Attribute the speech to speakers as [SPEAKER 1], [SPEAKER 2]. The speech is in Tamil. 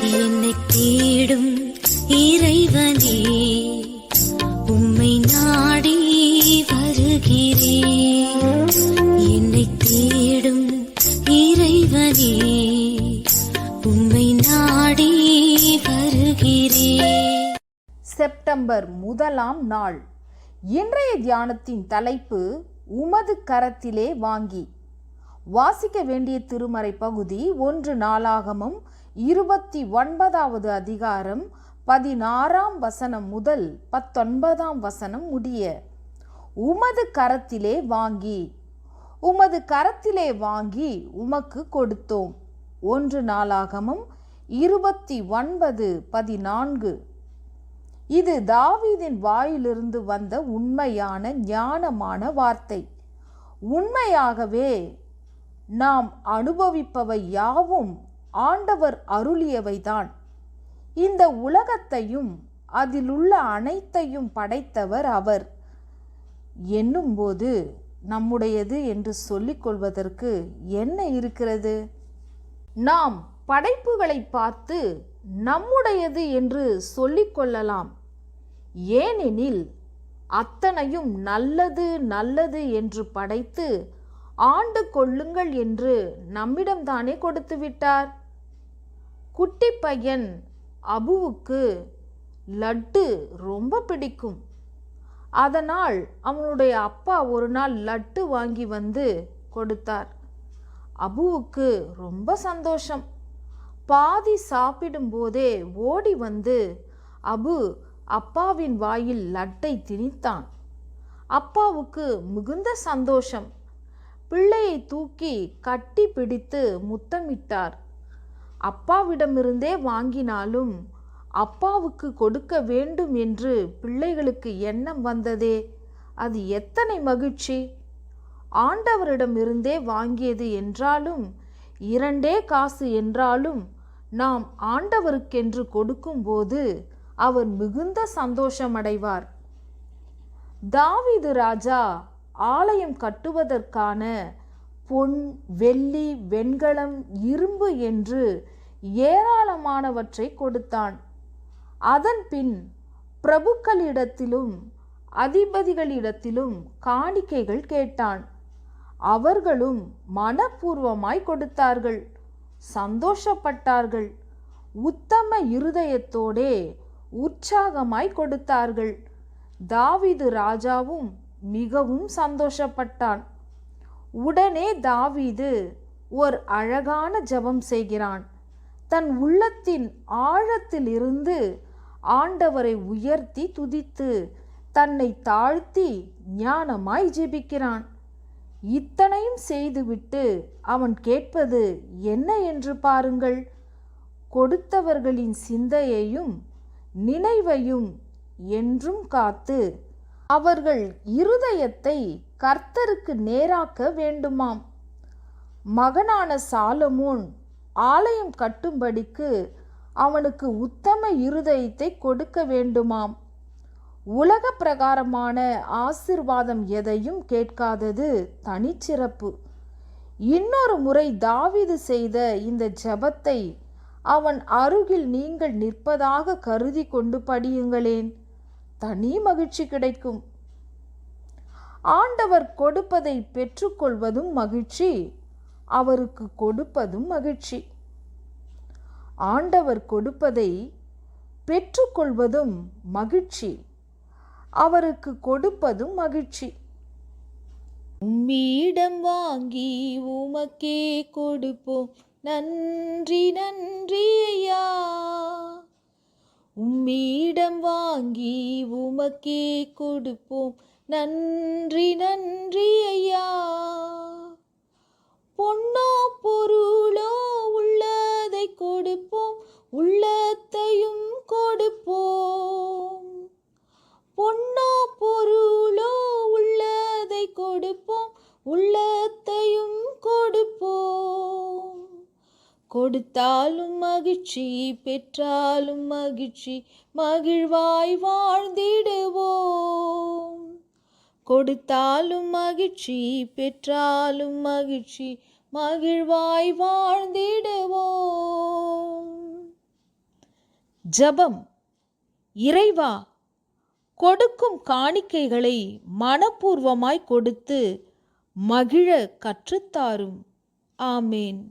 [SPEAKER 1] என்னை தேடும் இறைவனே உம்மை நாடி வருகிறேன். என்னை தேடும் இறைவனே உம்மை நாடி வருகிறேன்.
[SPEAKER 2] செப்டம்பர் முதலாம் நாள். இன்றைய தியானத்தின் தலைப்பு உமது கரத்திலே வாங்கி. வாசிக்க வேண்டிய திருமறை பகுதி ஒன்று நாளாகமும் இருபத்தி ஒன்பதாவது அதிகாரம் பதினாறாம் வசனம் முதல் பத்தொன்பதாம் வசனம் முடிய உமது கரத்திலே வாங்கி உமது கரத்திலே வாங்கி உமக்கு கொடுத்தோம். ஒன்று நாளாகமும் இருபத்தி ஒன்பது பதினான்கு. இது தாவீதின் வாயிலிருந்து வந்த உண்மையான ஞானமான வார்த்தை. உண்மையாகவே நாம் அனுபவிப்பவை யாவும் ஆண்டவர் அருளியவைதான். இந்த உலகத்தையும் அதிலுள்ள அனைத்தையும் படைத்தவர் அவர். என்னும்போது நம்முடையது என்று சொல்லிக்கொள்வதற்கு என்ன இருக்கிறது? நாம் படைப்புகளை பார்த்து நம்முடையது என்று சொல்லிக்கொள்ளலாம் ஏனெனில் அத்தனையும் நல்லது நல்லது என்று படைத்து ஆண்டு கொள்ளுங்கள் என்று நம்மிடம்தானே கொடுத்து விட்டார் குட்டி பையன் அபுவுக்கு லட்டு ரொம்ப பிடிக்கும். அதனால் அவனுடைய அப்பா ஒரு நாள் லட்டு வாங்கி வந்து கொடுத்தார். அபுவுக்கு ரொம்ப சந்தோஷம். பாதி சாப்பிடும்போதே ஓடி வந்து அபு அப்பாவின் வாயில் லட்டை திணித்தான். அப்பாவுக்கு மிகுந்த சந்தோஷம். பிள்ளையை தூக்கி கட்டி பிடித்து முத்தமிட்டார். அப்பாவிடமிருந்தே வாங்கினாலும் அப்பாவுக்கு கொடுக்க வேண்டும் என்று பிள்ளைகளுக்கு எண்ணம் வந்ததே. அது எத்தனை மகிழ்ச்சி! ஆண்டவரிடமிருந்தே வாங்கியது என்றாலும் இரண்டே காசு என்றாலும் நாம் ஆண்டவருக்கென்று கொடுக்கும்போது அவர் மிகுந்த சந்தோஷமடைவார். தாவிது ராஜா ஆலயம் கட்டுவதற்கான பொன் வெள்ளி வெண்கலம் இரும்பு என்று ஏராளமானவற்றை கொடுத்தான். அதன் பின் பிரபுக்களிடத்திலும் அதிபதிகளிடத்திலும் காணிக்கைகள் கேட்டான். அவர்களும் மனப்பூர்வமாய் கொடுத்தார்கள். சந்தோஷப்பட்டார்கள். உத்தம இருதயத்தோடே உற்சாகமாய் கொடுத்தார்கள். தாவிது ராஜாவும் மிகவும் சந்தோஷப்பட்டான். உடனே தாவீது ஒரு அழகான ஜெபம் செய்கிறான். தன் உள்ளத்தின் ஆழத்திலிருந்து ஆண்டவரை உயர்த்தி துதித்து தன்னை தாழ்த்தி ஞானமாய் ஜெபிக்கிறான். இத்தனையும் செய்துவிட்டு அவன் கேட்பது என்ன என்று பாருங்கள். கொடுத்தவர்களின் சிந்தையையும் நினைவையும் என்றும் காத்து அவர்கள் இருதயத்தை கர்த்தருக்கு நேராக்க வேண்டுமாம். மகனான சாலமோன் ஆலயம் கட்டும்படிக்கு அவனுக்கு உத்தம இருதயத்தை கொடுக்க வேண்டுமாம். உலக பிரகாரமான ஆசிர்வாதம் எதையும் கேட்காதது தனிச்சிறப்பு. இன்னொரு முறை தாவிது செய்த இந்த ஜெபத்தை அவன் அருகில் நீங்கள் நிற்பதாக கருதி கொண்டு படியுங்களேன். தனி மகிழ்ச்சி கிடைக்கும். ஆண்டவர் கொடுப்பதை பெற்றுக்கொள்வதும் மகிழ்ச்சி. அவருக்கு கொடுப்பதும் மகிழ்ச்சி. ஆண்டவர் கொடுப்பதை பெற்றுக்கொள்வதும் மகிழ்ச்சி. அவருக்கு கொடுப்பதும் மகிழ்ச்சி. உம்மிடம் வாங்கி உமக்கே கொடுப்போம். நன்றி நன்றி ஐயா. உம்மிடம் வாங்கி உமக்கே கொடுப்போம். நன்றி நன்றி ஐயா. பொன்னோ பொருளோ உள்ளதை கொடுப்போம் உள்ளத்தையும் கொடுப்போம். பொன்னோ பொருளோ உள்ளதை கொடுப்போம் உள்ளத்தையும் கொடுப்போம். கொடுத்தாலும் மகிழ்ச்சி பெற்றாலும் மகிழ்ச்சி மகிழ்வாய் வாழ்ந்திடுவோம். கொடுத்தாலும் மகிழ்ச்சி பெற்றாலும் மகிழ்ச்சி மகிழ்வாய் வாழ்ந்திடுவோம். ஜபம். இறைவா கொடுக்கும் காணிக்கைகளை மனப்பூர்வமாய் கொடுத்து மகிழ கற்றுத்தாரும். ஆமேன்.